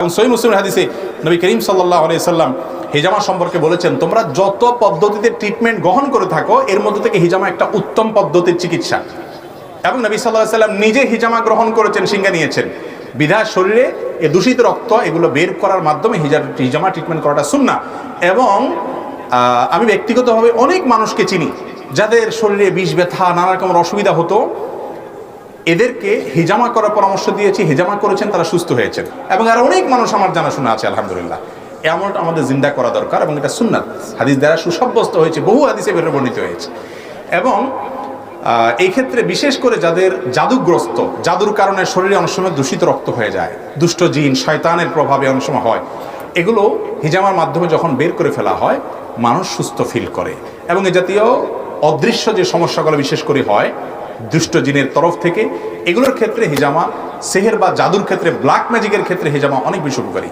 এবং মুসলিম হাদিসে নবী করিম সাল্লাহ সাল্লাম হিজামা সম্পর্কে বলেছেন, তোমরা যত পদ্ধতিতে ট্রিটমেন্ট গ্রহণ করে থাকো, এর মধ্যে থেকে হিজামা একটা উত্তম পদ্ধতির চিকিৎসা। এবং নবী সাল্লাহ সাল্লাম নিজে হিজামা গ্রহণ করেছেন সিঙ্গা নিয়েছেন। বিধার শরীরে এ দূষিত রক্ত, এগুলো বের করার মাধ্যমে হিজা- হিজামা ট্রিটমেন্ট করাটা সুন্না এবং আমি ব্যক্তিগতভাবে অনেক মানুষকে চিনি, যাদের শরীরে বিষ, ব্যথা, নানা রকমের অসুবিধা হতো। এদেরকে হিজামা করার পরামর্শ দিয়েছি, হিজামা করেছেন, তারা সুস্থ হয়েছেন। এবং আর অনেক মানুষ আমার জানাশোনা আছে, আলহামদুলিল্লাহ। এমন আমাদের জিন্দা করা দরকার এবং এটা সুন্নাত। হাদিস দ্বারা সুসাব্যস্ত হয়েছে, বহু হাদিসে বের বর্ণিত হয়েছে। এবং এই ক্ষেত্রে বিশেষ করে যাদের জাদুগ্রস্ত, জাদুর কারণে শরীরে অনেক সময় দূষিত রক্ত হয়ে যায়, দুষ্ট জিন, শয়তানের প্রভাবে অনেক সময় হয়। এগুলো হিজামার মাধ্যমে যখন বের করে ফেলা হয়, মানুষ সুস্থ ফিল করে। এবং এ জাতীয় অদৃশ্য যে সমস্যাগুলো বিশেষ করে হয় দুষ্ট জিনের তরফ থেকে। এগুলোর ক্ষেত্রে হিজামা, সেহের বা জাদুর ক্ষেত্রে ব্ল্যাক ম্যাজিকের ক্ষেত্রে হিজামা অনেক বেশি উপকারী।